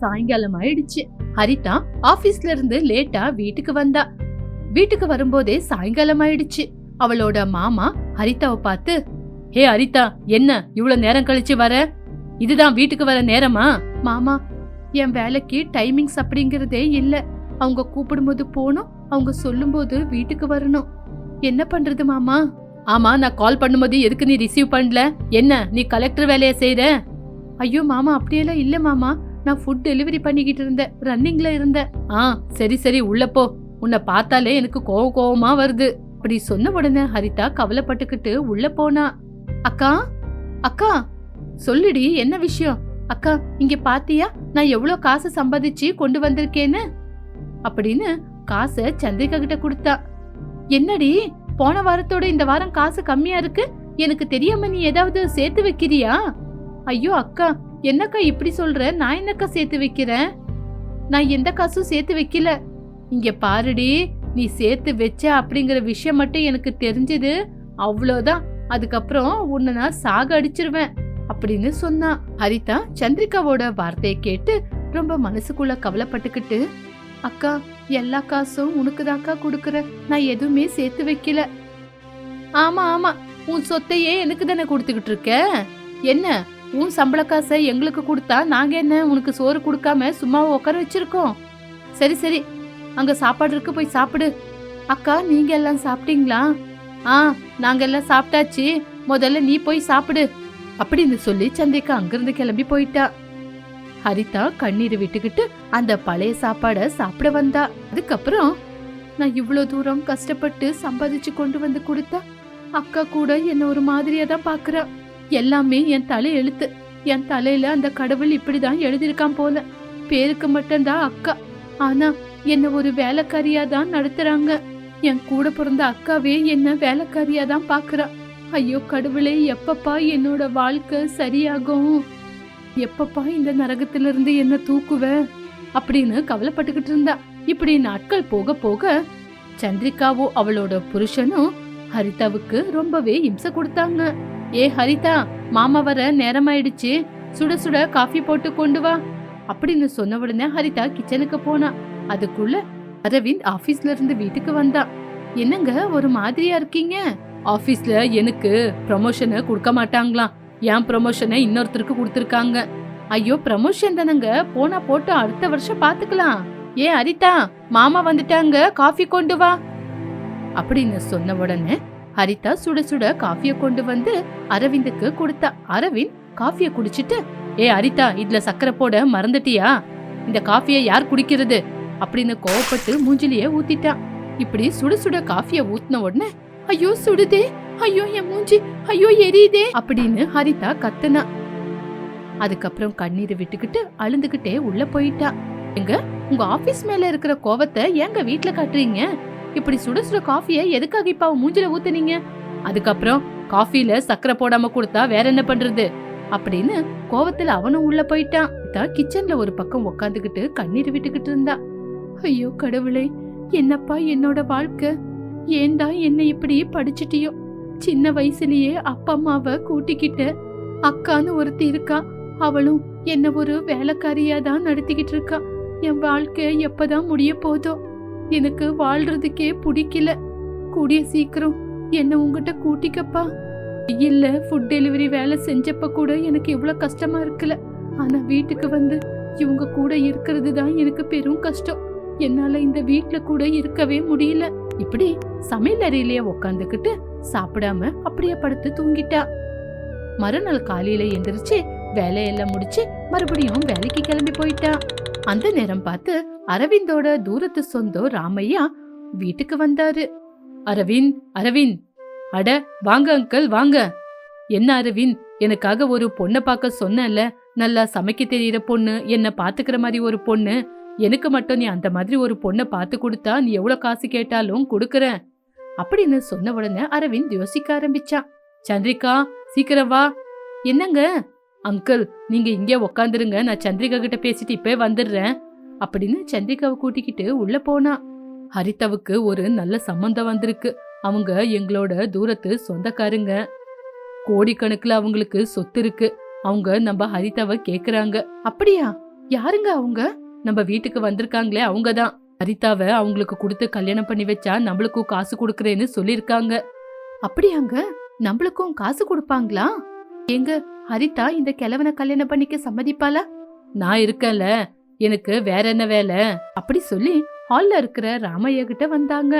சாயங்காலம் ஆயிடுச்சு ஹரிதா ஆபீஸ்ல இருந்து லேட்டா வீட்டுக்கு வந்தா. வீட்டுக்கு வரும்போதே சாயங்காலம் ஆயிடுச்சு அவளோட மாமா ஹரிதாவை பார்த்து ஹே ஹரிதா என்ன இவ்வளவு நேரம் கழிச்சு வர? இதுதான் வீட்டுக்கு வர நேரமா? மாமா என் வேலைக்கு டைமிங்ஸ் அப்படிங்கறதே இல்ல. அவங்க கூப்பிடும்போது போகணும். அவங்க சொல்லும்போது வீட்டுக்கு வரணும். என்ன பண்றது மாமா? ஆமா நான் கால் பண்ணும்போது எதுக்கு நீ ரிசீவ் பண்ணல? என்ன நீ கலெக்டர் வேலையை செய்யற ஐயோ மாமா அப்படியெல்லாம் இல்ல மாமா. நான் ஃபுட் டெலிவரி பண்ணிக்கிட்டு இருந்தேன். ரன்னிங்ல இருந்தேன். ஆ சரி சரி உள்ள போ. உன்னை பார்த்தாலே எனக்கு கோவம் கோவமா வருது. அப்படி சொன்ன உடனே ஹரிதா கவலைப்பட்டுக்கிட்டு உள்ள போனா. அக்கா அக்கா சொல்லுடி என்ன விஷயம்? அக்கா இங்க பாத்தியா? நான் எவ்வளவு காசு சம்பாதிச்சு கொண்டு வந்திருக்கேன்னு? அப்படின்னு காசை சந்திரிகா கிட்ட கொடுத்தா. என்னடி போன வாரத்தோட இந்த வாரம் காசு கம்மியா இருக்கு? எனக்கு தெரியாம நீ ஏதாவது சேர்த்து வைக்கிறியா? ஐயோ அக்கா என்னக்கா இப்படி சொல்ற? நான் என்னக்கா சேர்த்து வைக்கிறேன்? நான் எந்த காசும் சேர்த்து வைக்கல. இங்க பாருடி நீ சேர்த்து வச்ச அப்படிங்கிற விஷயம் மட்டும் எனக்கு தெரிஞ்சது. அவ்வளோதான் அதுக்கப்புறம் உன்னை நான் சாக அடிச்சிருவேன் அப்படின்னு சொன்னான் ஹரிதா சந்திரிகாவோட வார்த்தையை கேட்டு ரொம்ப மனசுக்குள்ள கவலைப்பட்டுக்கிட்டு அக்கா எல்லா காசும் உனக்கு தாக்கா கொடுக்குற. நான் எதுவுமே சேர்த்து வைக்கல. ஆமா ஆமா. உன் சொத்தையே எனக்கு தானே கொடுத்துக்கிட்டு இருக்க? என்ன? உன் சம்பள காசை எங்களுக்கு கொடுத்தா நாங்க என்ன உனக்கு சோறு கொடுக்காம சும்மா உட்கார வச்சிருக்கோம்? சரி சரி. அங்க சாப்பாடு இருக்கு போய் சாப்பிடு. அக்கா நீங்க எல்லாம் சாப்பிட்டீங்களா? ஆ நாங்க எல்லாம் சாப்பிட்டாச்சு. முதல்ல நீ போய் சாப்பிடு. அப்படின்னு சொல்லி சந்திரிகா அங்கிருந்து கிளம்பி போயிட்டா. ஹரிதா கண்ணீர் விட்டுக்கிட்டு அந்த பழைய சாப்பாட சாப்பிட வந்தா. அதுக்கப்புறம் நான் இவ்வளோ தூரம் கஷ்டப்பட்டு சம்பாதிச்சு கொண்டு வந்து கொடுத்தா அக்கா கூட என்ன ஒரு மாதிரியா தான் பாக்குறா. எல்லாமே என் தலை எழுத்து. என் தலையில அந்த கடவுள் இப்படிதான் எழுதியிருக்கான் போல. பேருக்கு மட்டும்தான் அக்கா. ஆனா என்ன ஒரு வேலைக்காரியா தான் நடத்துறாங்க. என் கூட பிறந்த அக்காவே என்ன வேலைக்காரியா தான் பாக்குறா. ஐயோ கடவுளே எப்பப்பா என்னோட வாழ்க்கை சரியாகும்? எப்பப்பா இந்த நரகத்திலிருந்து என்ன தூக்குவ? அப்படின்னு கவலைப்பட்டுக்கிட்டு இருந்தா. இப்படி நாட்கள் போக போக சந்திரிகாவோ அவளோட புருஷனும் ஹரிதாவுக்கு ரொம்பவே இம்சை கொடுத்தாங்க. ஏ ஹரிதா மாமா வர நேரமாயிடுச்சு. சுட சுட காஃபி போட்டு கொண்டு வா. அப்படின்னு சொன்ன உடனே ஹரிதா கிச்சனுக்கு போனா. அதுக்குள்ள அரவிந்த் ஆபீஸ்ல இருந்து வீட்டுக்கு வந்தான் என்னங்க ஒரு மாதிரியா இருக்கீங்க? ஆபீஸ்ல எனக்கு ப்ரமோஷனை கொடுக்க மாட்டாங்களாம். என் ப்ரமோஷனை இன்னொருத்தருக்கு கொடுத்துருக்காங்க. ஐயோ ப்ரமோஷன் தானங்க. போனா போட்டு அடுத்த வருஷம் பாத்துக்கலாம். ஏ ஹரிதா மாமா வந்துட்டாங்க. காஃபி கொண்டு வா. அப்படின்னு சொன்ன உடனே ஹரிதா சுட சுட காஃபிய கொண்டு வந்து அரவிந்துக்கு கொடுத்தா. அரவிந்த் காஃபிய குடிச்சிட்டு ஏ ஹரிதா இதுல சக்கரை போட மறந்துட்டியா? இந்த காஃபிய யார் குடிக்கிறது? அப்படின்னு கோவப்பட்டு மூஞ்சிலேயே ஊத்திட்டான் இப்படி சுட சுட காஃபிய ஊத்தின உடனே ஐயோ சுடுதே ஐயோ என் மூஞ்சி ஐயோ எரியுதே அப்படின்னு ஹரிதா கத்துனா. அதுக்கப்புறம் கண்ணீர் விட்டுக்கிட்டு அழுந்துகிட்டே உள்ள போயிட்டா. எங்க உங்க ஆபீஸ் மேல இருக்கிற கோவத்தை ஏங்க வீட்டுல காட்டுறீங்க? இப்படி சுட சுட காஃபிய எதுக்காக இப்ப அவன் மூஞ்சில ஊத்துனீங்க? அதுக்கப்புறம் காஃபில சக்கரை போடாம கொடுத்தா வேற என்ன பண்றது? அப்படின்னு கோவத்துல அவனும் உள்ள போயிட்டான். தான் கிச்சன்ல ஒரு பக்கம் உக்காந்துக்கிட்டு கண்ணீர் விட்டுக்கிட்டு இருந்தா. ஐயோ கடவுளே என்னப்பா என்னோட வாழ்க்கை? ஏன்டா என்ன இப்படி படிச்சிட்டியோ? சின்ன வயசுலயே அப்பா அம்மாவை கூட்டிக்கிட்ட அக்கான்னு ஒருத்தி இருக்கா. அவளும் என்ன ஒரு வேலைக்காரியா தான் நடத்திக்கிட்டு இருக்கா. என் வாழ்க்கை எப்பதான் முடிய போதோ? எனக்கு வாழ்றதுக்கே பிடிக்கல. கூடிய சீக்கிரம் என்ன உங்ககிட்ட கூட்டிக்கப்பா. இல்ல ஃபுட் டெலிவரி வேலை செஞ்சப்ப கூட எனக்கு இவ்வளவு கஷ்டமா இருக்கல ஆனா வீட்டுக்கு வந்து இவங்க கூட இருக்கிறது தான் எனக்கு பெரும் கஷ்டம். என்னால இந்த வீட்டுல கூட இருக்கவே முடியல. இப்படி சமையல் அறையிலேயே உக்காந்துக்கிட்டு சாப்பிடாம அப்படியே படுத்து தூங்கிட்டா. மறுநாள் காலையில எந்திரிச்சு வேலையெல்லாம் முடிச்சு மறுபடியும் வேலைக்கு கிளம்பி போயிட்டா. அந்த நேரம் பார்த்து அரவிந்தோட தூரத்து சொந்தம் ராமையா வீட்டுக்கு வந்தாரு. அரவிந்த் அரவிந்த் அட வாங்க அங்கிள் வாங்க. என்ன அரவிந்த் எனக்காக ஒரு பொண்ணை பார்க்க சொன்னல நல்லா சமைக்க தெரியற பொண்ணு என்ன பாத்துக்கிற மாதிரி ஒரு பொண்ணு. எனக்கு மட்டும் நீ அந்த மாதிரி ஒரு பொண்ணை பார்த்து கொடுத்தா நீ எவ்வளவு காசு கேட்டாலும் கொடுக்குற அப்படின்னு சொன்ன உடனே அரவிந்த் யோசிக்க ஆரம்பிச்சான் சந்திரிகா சீக்கிரம் வா. என்னங்க? அங்கிள் நீங்க இங்கே உக்காந்துருங்க நான் சந்திரிகா கிட்ட பேசிட்டு இப்பே வந்துடுறேன். அப்படின்னு சந்திரிகாவை கூட்டிக்கிட்டு உள்ள போனா. ஹரிதாவுக்கு ஒரு நல்ல சம்பந்தம் வந்திருக்கு. அவங்க எங்களோட தூரத்து சொந்தக்காரங்க. கோடிக்கணக்கில் அவங்களுக்கு சொத்து இருக்கு. அவங்க நம்ம ஹரிதாவை கேக்குறாங்க. அப்படியா? யாருங்க அவங்க? நம்ம வீட்டுக்கு வந்திருக்காங்களே அவங்க தான். ஹரிதாவை அவங்களுக்கு கொடுத்து கல்யாணம் பண்ணி வச்சா நம்மளுக்கும் காசு கொடுக்கறேன்னு சொல்லியிருக்காங்க. அப்படியாங்க? நம்மளுக்கும் காசு கொடுப்பாங்களா? எங்க ஹரிதா இந்த கிழவனை கல்யாணம் பண்ணிக்க சம்மதிப்பாளா? நான் இருக்கேன்ல. எனக்கு வேற என்ன வேலை? அப்படி சொல்லி ஹால்ல இருக்கிற ராமையா கிட்ட வந்தாங்க.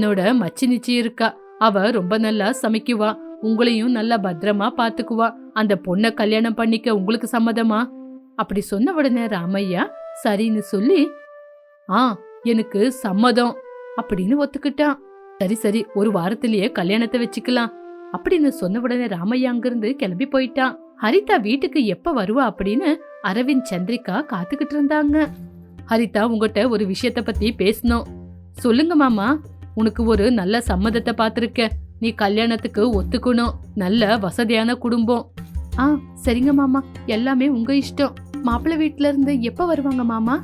என்னோட மச்சி நிச்சி இருக்கா. அவ ரொம்ப நல்லா சமைக்குவா. உங்களையும் நல்லா பத்திரமா பாத்துக்குவா. அந்த பொண்ணை கல்யாணம் பண்ணிக்க உங்களுக்கு சம்மதமா? அப்படி சொன்ன உடனே ராமையா சரின்னு சொல்லி ஆ எனக்கு சம்மதம் அப்படின்னு ஒத்துக்கிட்டான் சரி சரி ஒரு வாரத்திலேயே கல்யாணத்தை வச்சுக்கலாம் அப்படின்னு சொன்ன உடனே ராமையா அங்கிருந்து கிளம்பி போயிட்டான் ஹரிதா வீட்டுக்கு எப்ப வருவா அப்படின்னு அரவிந்த் சந்திரிகா காத்துக்கிட்டு இருந்தாங்க. ஹரிதா உங்ககிட்ட ஒரு விஷயத்த பத்தி பேசணும். சொல்லுங்க மாமா உனக்கு ஒரு நல்ல சம்மதத்தை பார்த்துருக்க நீ கல்யாணத்துக்கு ஒத்துக்கணும். நல்ல வசதியான குடும்பம். ஆ சரிங்க மாமா. எல்லாமே உங்க இஷ்டம். மாப்பிள்ளை வீட்ல இருந்து எப்ப வருவாங்க மாமா?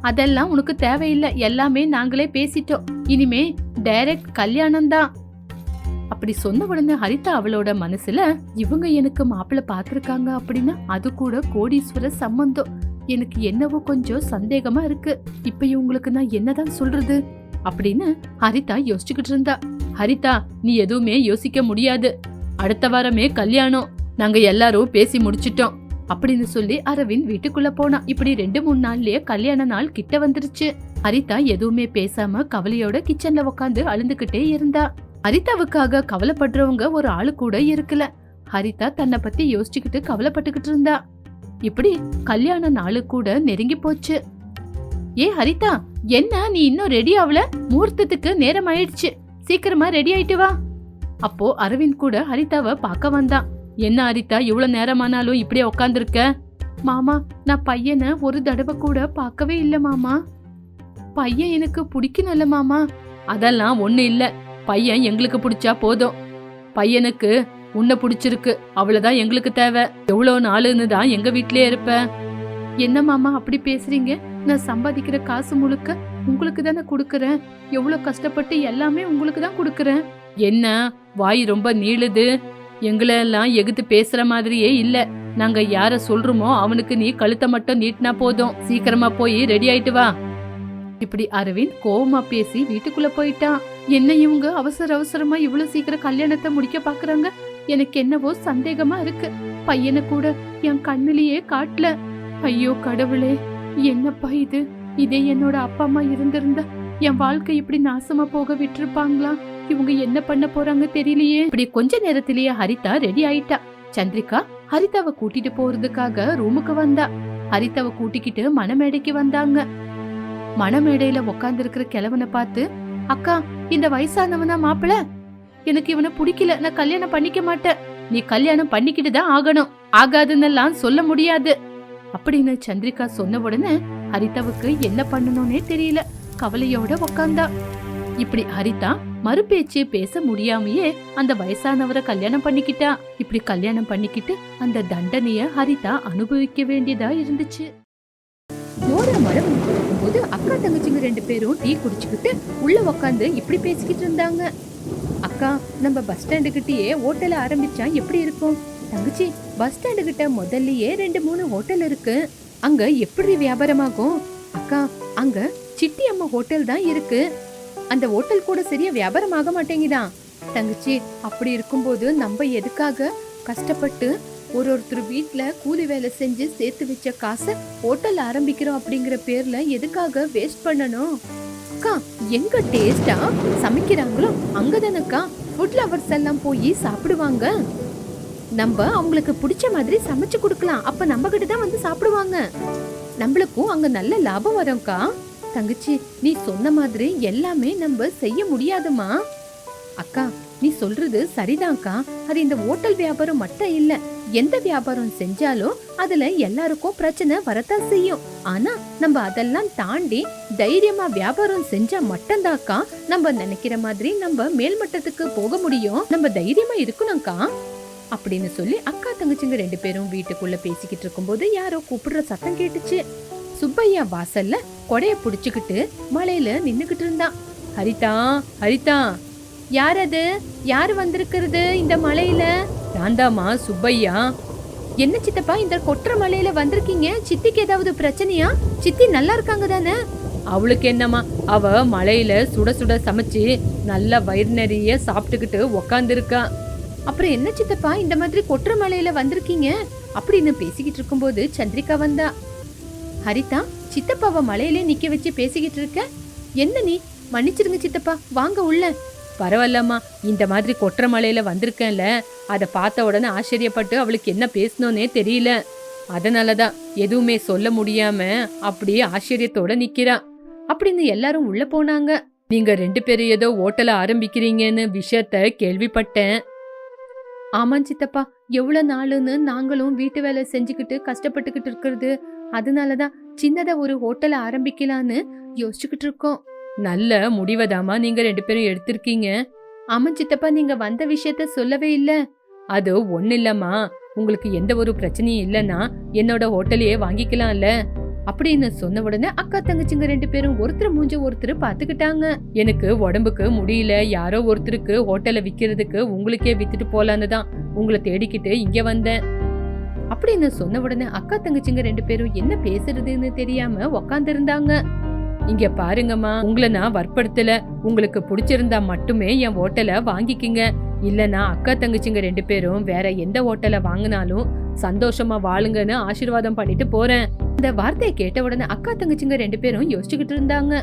அதெல்லாம் உனக்கு தேவையில்லை. எல்லாமே நாங்களே பேசிட்டோம். இனிமே டைரக்ட் கல்யாணம் தான் அப்படி சொன்ன உடனே ஹரிதா அவளோட மனசுல இவங்க எனக்கு மாப்பிள்ள பார்த்திருக்காங்க அப்படின்னா அது கூட கோடீஸ்வர சம்பந்தம். எனக்கு என்னவோ கொஞ்சம் சந்தேகமா இருக்கு. இப்ப இவங்களுக்கு நான் என்னதான் சொல்றது? அப்படின்னு ஹரிதா யோசிச்சுக்கிட்டு இருந்தா. ஹரிதா நீ எதுவுமே யோசிக்க முடியாது. அடுத்த வாரமே கல்யாணம். நாங்க எல்லாரும் பேசி முடிச்சிட்டோம். அப்படின்னு சொல்லி அரவிந்த் வீட்டுக்குள்ள போனா. இப்படி ரெண்டு மூணு நாள்லயே கல்யாண நாள் கிட்ட வந்துருச்சு. ஹரிதா எதுவுமே பேசாம கவலையோட கிச்சன்ல உட்காந்து அழுந்துகிட்டே இருந்தா. ஹரிதாவுக்காக கவலைப்படுறவங்க ஒரு ஆளு கூட இருக்கல. ஹரிதா தன்னை பத்தி யோசிச்சுக்கிட்டு கவலைப்பட்டுக்கிட்டு இருந்தா. இப்படி கல்யாண நாளு கூட நெருங்கி போச்சு. ஏ ஹரிதா என்ன? நீ இன்னும் ரெடி ஆகல முகூர்த்தத்துக்கு நேரம் ஆயிடுச்சு சீக்கிரமா ரெடி ஆயிட்டு வா. அப்போ அரவிந்த் கூட ஹரிதாவை பார்க்க வந்தான் என்ன ஹரிதா இவ்வளவு நேரமானாலும் இப்படியே உக்காந்துருக்க? மாமா நான் பையனை ஒரு தடவை கூட பார்க்கவே இல்லை மாமா. பையன் எனக்கு பிடிக்கணும்ல மாமா. அதெல்லாம் ஒண்ணு இல்லை. பையன் எங்களுக்கு பிடிச்சா போதும். பையனுக்கு உன்னை பிடிச்சிருக்கு அவ்வளவுதான் எங்களுக்கு தேவை. எவ்வளவு நாளுன்னு தான் எங்க வீட்லயே இருப்ப என்ன மாமா அப்படி பேசுறீங்க? நான் சம்பாதிக்கிற காசு முழுக்க உங்களுக்கு தானே கொடுக்கறேன். எவ்வளவு கஷ்டப்பட்டு எல்லாமே உங்களுக்கு தான் கொடுக்கறேன். என்ன வாய் ரொம்ப நீளுது? எங்களை எல்லாம் எகுத்து பேசுற மாதிரியே இல்ல. நாங்க யார சொல்றோமோ அவனுக்கு நீ கழுத்தை மட்டும் நீட்டினா போதும். சீக்கிரமா போய் ரெடி ஆயிட்டு வா. இப்படி அரவிந்த் கோவமா பேசி வீட்டுக்குள்ள போயிட்டான் என்ன இவங்க அவசர அவசரமா இவ்வளவு சீக்கிரம் கல்யாணத்தை முடிக்க பாக்குறாங்க? எனக்கு என்னவோ சந்தேகமா இருக்கு. பையனை கூட என் கண்ணுலயே காட்டல. ஐயோ கடவுளே என்னப்பா இது? இதே என்னோட அப்பா அம்மா இருந்திருந்தா என் வாழ்க்கை இப்படி நாசமா போக விட்டுருப்பாங்களா? இவங்க என்ன பண்ண போறாங்க தெரியலையே. இப்படி கொஞ்ச நேரத்திலேயே ஹரிதா ரெடி ஆயிட்டா. சந்திரிகா ஹரிதாவை கூட்டிட்டு போறதுக்காக ரூமுக்கு வந்தா. ஹரிதாவை கூட்டிக்கிட்டு மனமேடைக்கு வந்தாங்க. மணமேடையில உக்காந்து இருக்கிற கிழவனை பார்த்து அக்கா இந்த வயசானவனா மாப்பிள? எனக்கு இவனை பிடிக்கல. நான் கல்யாணம் பண்ணிக்க மாட்டேன். நீ கல்யாணம் பண்ணிக்கிட்டு தான் ஆகணும். ஆகாதுன்னெல்லாம் சொல்ல முடியாது. அப்படின்னு சந்திரிகா சொன்ன உடனே ஹரிதாவுக்கு என்ன பண்ணணும்னே தெரியல. கவலையோட உக்காந்தா. இப்படி ஹரிதா மறுபேச்சு பேச முடியாமையே அந்த வயசானவரை கல்யாணம் பண்ணிக்கிட்டா. இப்படி கல்யாணம் பண்ணிக்கிட்டு அந்த தண்டனைய ஹரிதா அனுபவிக்க வேண்டியதா இருந்துச்சு. ஜோரா மரம் அக்கா தங்கச்சிங்க ரெண்டு பேரும் டீ குடிச்சுக்கிட்டு உள்ள உக்காந்து இப்படி பேசிக்கிட்டு இருந்தாங்க. அக்கா நம்ம பஸ் ஸ்டாண்டு கிட்டயே ஹோட்டல் ஆரம்பிச்சா எப்படி இருக்கும்? தங்கச்சி பஸ் ஸ்டாண்டு கிட்ட முதல்லயே ரெண்டு மூணு ஹோட்டல் இருக்கு. அங்க எப்படி வியாபாரமாகும்? அக்கா அங்க சிட்டி அம்மா ஹோட்டல் தான் இருக்கு. அந்த ஹோட்டல் கூட சரியா வியாபாரம் ஆக மாட்டேங்குதான் தங்கச்சி அப்படி இருக்கும்போது நம்ம எதுக்காக கஷ்டப்பட்டு ஒரு ஒருத்தர் வீட்ல கூலி வேலை செஞ்சு சேர்த்து வச்ச காசை ஹோட்டல் ஆரம்பிக்கிறோம் அப்படிங்கிற பேர்ல எதுக்காக வேஸ்ட் பண்ணணும்? அக்கா எங்க டேஸ்டா சமைக்கிறாங்களோ அங்கதானக்கா? ஃபுட் லவர்ஸ் எல்லாம் போய் சாப்பிடுவாங்க. நம்ம அவங்களுக்கு பிடிச்ச மாதிரி சமைச்சு கொடுக்கலாம். அப்ப நம்ம கிட்ட தான் வந்து சாப்பிடுவாங்க. நம்மளுக்கும் அங்க நல்ல லாபம் வரும்க்கா. தங்கச்சி நீ சொன்ன மாதிரி எல்லாமே நம்ம செய்ய முடியாதுமா அக்கா நீ சொல்றது சரிதான்க்கா. அது இந்த ஹோட்டல் வியாபாரம் மட்டும் இல்ல. எந்த வியாபாரம் செஞ்சாலும் அதுல எல்லாருக்கும் பிரச்சனை வரத்தான் செய்யும். ஆனா நம்ம அதெல்லாம் தாண்டி தைரியமா வியாபாரம் செஞ்சா மட்டும்தாக்கா நம்ம நினைக்கிற மாதிரி நம்ம மேல்மட்டத்துக்கு போக முடியும். நம்ம தைரியமா இருக்கணும்க்கா. அப்படின்னு சொல்லி அக்கா தங்கச்சிங்க ரெண்டு பேரும் வீட்டுக்குள்ள பேசிக்கிட்டு இருக்கும்போது யாரோ கூப்பிடுற சத்தம் கேட்டுச்சு. சுப்பையா வாசல்ல கொடைய புடிச்சுக்கிட்டு மலையில நின்னுகிட்டு இருந்தான் ஹரிதா ஹரிதா. யார் அது யார் வந்திருக்கிறது இந்த மலையில? தாந்தாமா சுப்பையா? என்ன சித்தப்பா இந்த கொற்ற மலையில வந்திருக்கீங்க? சித்திக்கு ஏதாவது பிரச்சனையா? சித்தி நல்லா இருக்காங்க தானே? அவளுக்கு என்னம்மா அவ மலையில சுட சுட சமைச்சு நல்ல வயிறு நிறைய சாப்பிட்டுக்கிட்டு உக்காந்துருக்கா. அப்புறம் என்ன சித்தப்பா இந்த மாதிரி கொற்ற மலையில வந்திருக்கீங்க? அப்படின்னு பேசிக்கிட்டு இருக்கும்போது சந்திரிகா வந்தா. ஹரிதா சித்தப்பாவை மலையிலே நிக்க வச்சு பேசிக்கிட்டு இருக்க? என்ன நீ? மன்னிச்சிருங்க சித்தப்பா வாங்க உள்ள. பரவாயில்லம்மா இந்த மாதிரி கொற்ற மலையில வந்திருக்கேன்ல. அதை பார்த்த உடனே ஆச்சரியப்பட்டு அவளுக்கு என்ன பேசணும்னே தெரியல. அதனாலதான் எதுவுமே சொல்ல முடியாம அப்படியே ஆச்சரியத்தோட நிக்கிறா. அப்படின்னு எல்லாரும் உள்ள போனாங்க. நீங்க ரெண்டு பேரும் ஏதோ ஓட்டல ஆரம்பிக்கிறீங்கன்னு விஷயத்த கேள்விப்பட்டேன். ஆமாம் சித்தப்பா எவ்வளவு நாளுன்னு நாங்களும் வீட்டு வேலை செஞ்சுக்கிட்டு கஷ்டப்பட்டுக்கிட்டு இருக்கிறது. அதனாலதான் சின்னதா ஒரு ஹோட்டலை ஆரம்பிக்கலான்னு யோசிச்சுக்கிட்டு இருக்கோம். நல்ல முடிவதாமா நீங்க ரெண்டு பேரும் எடுத்திருக்கீங்க. ஆமா சித்தப்பா நீங்க வந்த விஷயத்த சொல்லவே இல்ல. அது ஒண்ணு இல்லம்மா. உங்களுக்கு எந்த ஒரு பிரச்சனையும் இல்லைன்னா என்னோட ஹோட்டலையே வாங்கிக்கலாம்ல. அப்படின்னு சொன்ன உடனே அக்கா தங்கச்சிங்க ரெண்டு பேரும் ஒருத்தர் மூஞ்ச ஒருத்தர் பாத்துக்கிட்டாங்க எனக்கு உடம்புக்கு முடியல. யாரோ ஒருத்தருக்கு ஹோட்டலை விக்கிறதுக்கு உங்களுக்கே வித்துட்டு போலான்னு தான் உங்களை தேடிக்கிட்டு இங்க வந்தேன். அப்படின்னு சொன்ன உடனே அக்கா தங்கச்சிங்க ரெண்டு பேரும் என்ன பேசுறதுன்னு தெரியாம உக்காந்து இருந்தாங்க இங்க பாருங்கம்மா உங்களை நான் வற்படுத்தல உங்களுக்கு பிடிச்சிருந்தா மட்டுமே என் ஹோட்டலை வாங்கிக்கிங்க. இல்லனா அக்கா தங்கச்சிங்க ரெண்டு பேரும் வேற எந்த ஹோட்டலை வாங்கினாலும் சந்தோஷமா வாழுங்கன்னு ஆசீர்வாதம் பண்ணிட்டு போறேன். இந்த வார்த்தையை கேட்ட உடனே அக்கா தங்கச்சிங்க ரெண்டு பேரும் யோசிச்சுக்கிட்டு இருந்தாங்க.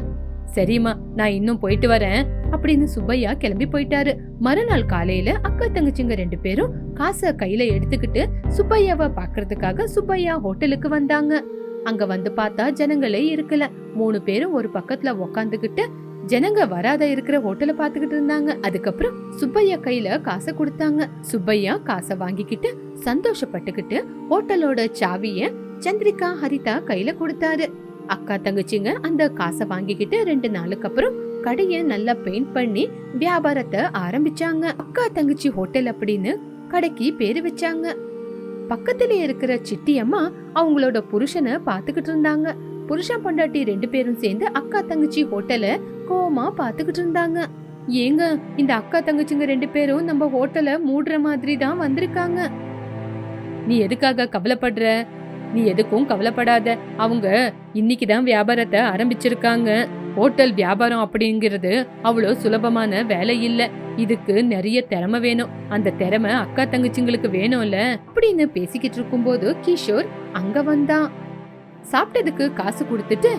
சரிம்மா நான் இன்னும் போயிட்டு வரேன் அப்படின்னு சுப்பையா கிளம்பி போயிட்டாரு. மறுநாள் காலையில அக்கா தங்கச்சிங்க ரெண்டு பேரும் காசை கையில எடுத்துக்கிட்டு சுப்பையாவை பாக்குறதுக்காக சுப்பையா ஹோட்டலுக்கு வந்தாங்க. அங்க வந்து பார்த்தா ஜனங்களே இருக்கல. மூணு பேரும் ஒரு பக்கத்துல உக்காந்துகிட்டு ஜனங்க வராத இருக்கிற ஹோட்டலை பாத்துக்கிட்டு இருந்தாங்க. அதுக்கப்புறம் சுப்பையா கையில காசை கொடுத்தாங்க. சுப்பையா காசை வாங்கிக்கிட்டு சந்தோஷப்பட்டுக்கிட்டு ஹோட்டலோட சாவிய சந்திரிகா ஹரிதா கையில கொடுத்தாரு. அக்கா தங்கச்சிங்க அந்த காசை வாங்கிக்கிட்டு ரெண்டு நாளுக்கு அப்புறம் கடைய நல்லா பெயிண்ட் பண்ணி வியாபாரத்தை ஆரம்பிச்சாங்க. அக்கா தங்கச்சி ஹோட்டல் அப்படின்னு கடைக்கு பேரு வச்சாங்க. பக்கத்திலே இருக்கிற சிட்டி அம்மா அவங்களோட புருஷனை பாத்துக்கிட்டு இருந்தாங்க. புருஷன் பொண்டாட்டி ரெண்டு பேரும் சேர்ந்து அக்கா தங்கச்சி ஹோட்டல கோமா பாத்துக்கிட்டு இருந்தாங்க. ஏங்க இந்த அக்கா தங்கச்சிங்க ரெண்டு பேரும் நம்ம ஹோட்டலை மூடுற மாதிரி தான் வந்திருக்காங்க. நீ எதுக்காக கவலைப்படுற? நீ எதுக்கும் கவலைப்படாத. அவங்க இன்னைக்கு தான் வியாபாரத்தை ஆரம்பிச்சிருக்காங்க. ஹோட்டல் வியாபாரம் அப்படிங்கிறது அவ்வளோ சுலபமான வேலை இல்ல. இதுக்கு நிறைய திறமை வேணும். அந்த திறமை அக்கா தங்கச்சிங்களுக்கு வேணும்ல. அப்படின்னு பேசிக்கிட்டு இருக்கும்போது கிஷோர் அங்க வந்தான். சாப்பிட்டதுக்கு காசு கொடுத்துட்டு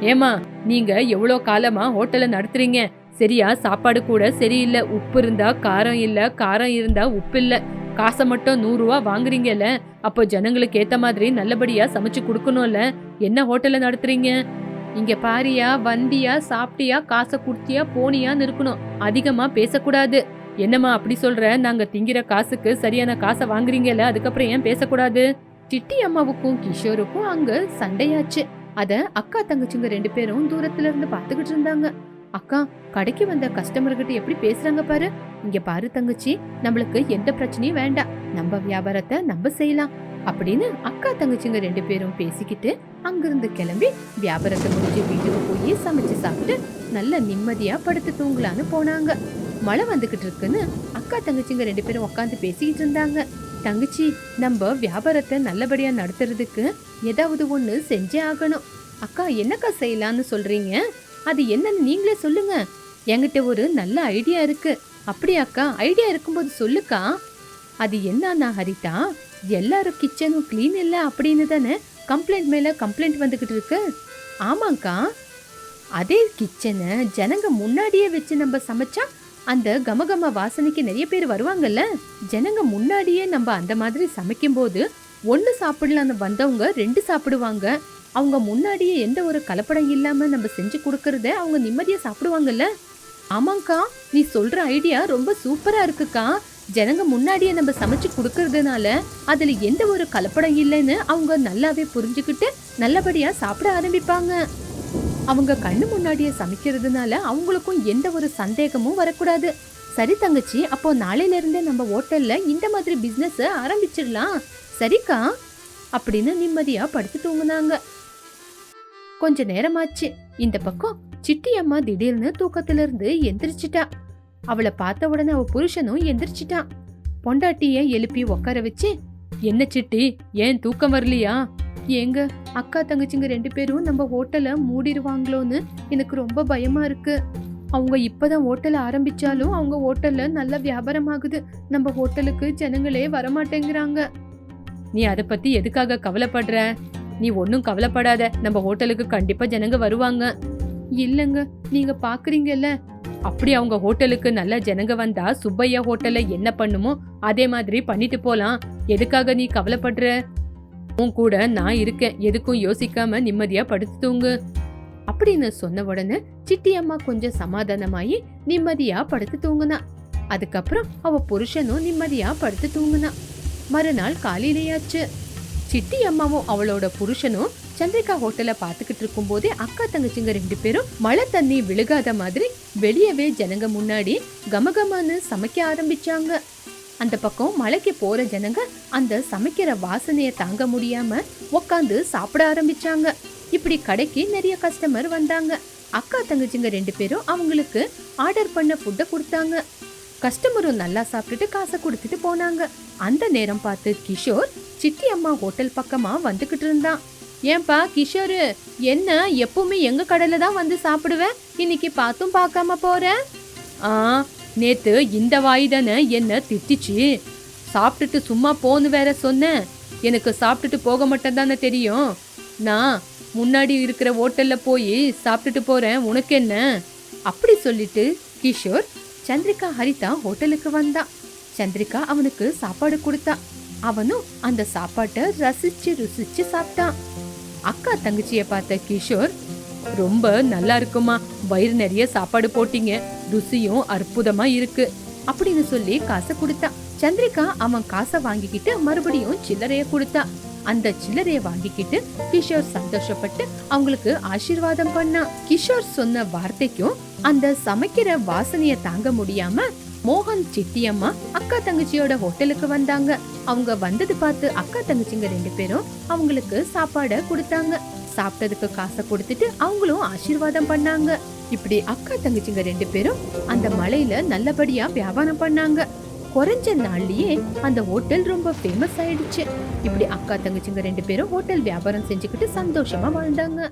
ஏமா நீங்க எவ்வளோ காலமா ஹோட்டலை நடத்துறீங்க? சரியா சாப்பாடு கூட சரியில்லை. உப்பு இருந்தா காரம் இல்ல காரம் இருந்தா உப்பு இல்லை. காசை மட்டும் நூறுரூவா வாங்குறீங்கல்ல அப்போ ஜனங்களுக்கு ஏத்த மாதிரி நல்லபடியா சமைச்சு கொடுக்கணும்ல. என்ன ஹோட்டல்ல நடத்துறீங்க? இங்க பாரியா வந்தியா சாப்பிட்டியா காசை குடுத்தியா போனியான்னு இருக்கணும். அதிகமா பேசக்கூடாது. என்னம்மா அப்படி சொல்ற? நாங்க திங்கிற காசுக்கு சரியான காசை வாங்குறீங்கல்ல அதுக்கப்புறம் ஏன் பேசக்கூடாது? சிட்டி அம்மாவுக்கும் கிஷோருக்கும் அங்க சண்டையாச்சு. அத அக்கா தங்கச்சிங்க ரெண்டு பேரும் தூரத்துல இருந்து பாத்துக்கிட்டு இருந்தாங்க. அக்கா கடைக்கு வந்த கஸ்டமர்கிட்ட எப்படி பேசுறாங்க பாரு? இங்க பாரு தங்கச்சி நம்மளுக்கு எந்த பிரச்சனையும் வேண்டாம். நம்ம வியாபாரத்தை நம்ம செய்யலாம். அப்படின்னு அக்கா தங்கச்சிங்க ரெண்டு பேரும் பேசிக்கிட்டு அங்கிருந்து கிளம்பி வியாபாரத்தை முடிஞ்சு வீட்டுக்கு போய் சமைச்சு சாப்பிட்டு நல்ல நிம்மதியா படுத்து தூங்கலான்னு போனாங்க. மழை வந்துகிட்டு இருக்குன்னு அக்கா தங்கச்சிங்க ரெண்டு பேரும் உட்காந்து பேசிக்கிட்டு இருந்தாங்க. தங்கச்சி நம்ம வியாபாரத்தை நல்லபடியா நடத்துறதுக்கு ஏதாவது ஒண்ணு செஞ்சே ஆகணும். அக்கா என்னக்கா செய்யலான்னு சொல்றீங்க? அது என்னன்னு நீங்களே சொல்லுங்க. என்கிட்ட ஒரு நல்ல ஐடியா இருக்கு. அப்படியாக்கா ஐடியா இருக்கும்போது சொல்லுக்கா. அது என்னன்னா ஹரிதா எல்லாரும் கிச்சனும் க்ளீன் இல்லை அப்படின்னு தானே கம்ப்ளைண்ட் மேலே கம்ப்ளைண்ட் வந்துக்கிட்டு இருக்கு. ஆமாங்க்கா அதே கிச்சனை ஜனங்க முன்னாடியே வச்சு நம்ம சமைச்சா அந்த கமகம வாசனைக்கு நிறைய பேர் வருவாங்கல்ல. ஜனங்க முன்னாடியே நம்ம அந்த மாதிரி சமைக்கும்போது ஒன்று சாப்பிடலான்னு வந்தவங்க ரெண்டு சாப்பிடுவாங்க. அவங்க முன்னாடியே எந்த ஒரு கலப்படம் இல்லாமல் நம்ம செஞ்சு கொடுக்கறத அவங்க நிம்மதியாக சாப்பிடுவாங்கல்ல? ஆமாங்க்கா நீ சொல்கிற ஐடியா ரொம்ப சூப்பராக இருக்குக்கா. ஜனங்க முன்னாடியே நம்ம சமைச்சு கொடுக்கறதுனால அதில் எந்த ஒரு கலப்படம் இல்லைன்னு அவங்க நல்லாவே புரிஞ்சுக்கிட்டு நல்லபடியாக சாப்பிட ஆரம்பிப்பாங்க. அவங்க கண்ணு முன்னாடியே சமைக்கிறதுனால அவங்களுக்கும் எந்த ஒரு சந்தேகமும் வரக்கூடாது. சரி தங்கச்சி அப்போ நாளையிலேருந்தே நம்ம ஹோட்டலில் இந்த மாதிரி பிசினஸ் ஆரம்பிச்சிடலாம். சரிக்கா? அப்படின்னு நிம்மதியாக படுத்து தூங்குனாங்க. கொஞ்ச நேரமாச்சு. இந்த பக்கம் சிட்டி அம்மா திடீர்னு தூக்கத்துல இருந்து எந்திரிச்சிட்டா. அவளை பார்த்த உடனே அவ புருஷனும் எந்திரிச்சிட்டான் பொண்டாட்டிய எழுப்பி உட்கார வச்சு என்ன சிட்டி ஏன் தூக்கம் வரலையா? ஏங்க அக்கா தங்கச்சிங்க ரெண்டு பேரும் நம்ம ஹோட்டலை மூடிடுவாங்களோன்னு எனக்கு ரொம்ப பயமா இருக்கு. அவங்க இப்பதான் ஹோட்டலை ஆரம்பிச்சாலும் அவங்க ஹோட்டல்ல நல்ல வியாபாரம் ஆகுது நம்ம ஹோட்டலுக்கு ஜனங்களே வரமாட்டேங்கிறாங்க. நீ அதை பத்தி எதுக்காக கவலைப்படுற? நீ ஒன்றும் கவலைப்படாத. நம்ம ஹோட்டலுக்கு கண்டிப்பா ஜனங்க வருவாங்க. இல்லைங்க நீங்க பாக்குறீங்கல்ல. அப்படி அவங்க ஹோட்டலுக்கு நல்ல ஜனங்க வந்தா சுப்பையா ஹோட்டல்ல என்ன பண்ணுமோ அதே மாதிரி பண்ணிட்டு போலாம். எதுக்காக நீ கவலைப்படுற? உன் கூட நான் இருக்கேன். எதுக்கும் யோசிக்காம நிம்மதியா படுத்து தூங்கு. அப்படின்னு சொன்ன உடனே சிட்டி அம்மா கொஞ்சம் சமாதானமாயி நிம்மதியா படுத்து தூங்குனா. அதுக்கப்புறம் அவ புருஷனும் நிம்மதியா படுத்து தூங்குனா. மறுநாள் காலையிலேயாச்சு. சிட்டி அம்மாவும் அவளோட புருஷனும் சந்திரிகா ஹோட்டல பார்த்துக்கிட்டு இருக்கும் போதே அக்கா தங்கச்சிங்க ரெண்டு பேரும் மழை தண்ணி விழுகாத மாதிரி வெளியவே ஜனங்க முன்னாடி கமகமான்னு சமைக்க ஆரம்பிச்சாங்க. அந்த பக்கம் மலைக்கு போற ஜனங்க அந்த சமைக்கிற வாசனைய தாங்க முடியாம உக்காந்து சாப்பிட ஆரம்பிச்சாங்க. இப்படி கடைக்கு நிறைய கஸ்டமர் வந்தாங்க. அக்கா தங்கச்சிங்க ரெண்டு பேரும் அவங்களுக்கு ஆர்டர் பண்ண ஃபுட்டை கொடுத்தாங்க. கஸ்டமரும் நல்லா சாப்பிட்டுட்டு காசை கொடுத்துட்டு போனாங்க. அந்த நேரம் பார்த்து கிஷோர் சித்தி அம்மா ஹோட்டல் பக்கமா வந்துகிட்டு இருந்தான் ஏன்பா கிஷோரு என்ன எப்பவுமே எங்க கடையில தான் வந்து சாப்பிடுவேன் இன்னைக்கு பார்த்தும் பார்க்காம போற? ஆ நேத்து இந்த வாய் தானே என்ன திட்டிச்சு? சாப்பிட்டுட்டு சும்மா போன்னு வேற சொன்னேன் எனக்கு சாப்பிட்டுட்டு போக மட்டும் தானே தெரியும். நான் முன்னாடி இருக்கிற ஹோட்டல்ல போய் சாப்பிட்டுட்டு போறேன் உனக்கு என்ன? அப்படி சொல்லிட்டு கிஷோர் சந்திரிகா ஹரிதா ஹோட்டலுக்கு வந்தான் சந்திரிகா அவனுக்கு சாப்பாடு கொடுத்தா. அவனும் அந்த சாப்பாட்டை ரசிச்சு ருசிச்சு சாப்பிட்டான். அக்கா தங்கச்சிய பார்த்த கிஷோர் ரொம்ப நல்லா இருக்குமா வயிறு நிறைய சாப்பாடு போட்டீங்க ருசியும் அற்புதமா இருக்கு அப்படின்னு சொல்லி காசை கொடுத்தான் சந்திரிகா அவன் காசை வாங்கிக்கிட்டு மறுபடியும் சில்லறைய கொடுத்தா. அந்த சில்லறைய வாங்கிக்கிட்டு கிஷோர் சந்தோஷப்பட்டு அவங்களுக்கு ஆசீர்வாதம் பண்ணான் கிஷோர் சொன்ன வார்த்தைக்கும் அந்த சமைக்கிற வாசனைய தாங்க முடியாம மோகன் சித்தியம்மா அக்கா தங்கச்சியோட ஹோட்டலுக்கு வந்தாங்க. அவங்க வந்தது பார்த்து அக்கா தங்கச்சிங்க ரெண்டு பேரும் அவங்களுக்கு சாப்பாடை கொடுத்தாங்க. சாப்பிட்டதுக்கு காசை கொடுத்துட்டு அவங்களும் ஆசீர்வாதம் பண்ணாங்க. இப்படி அக்கா தங்கச்சிங்க ரெண்டு பேரும் அந்த மலையில நல்லபடியா வியாபாரம் பண்ணாங்க. குறைஞ்ச நாள்லயே அந்த ஹோட்டல் ரொம்ப ஃபேமஸ் ஆயிடுச்சு. இப்படி அக்கா தங்கச்சிங்க ரெண்டு பேரும் ஹோட்டல் வியாபாரம் செஞ்சுக்கிட்டு சந்தோஷமா வாழ்ந்தாங்க.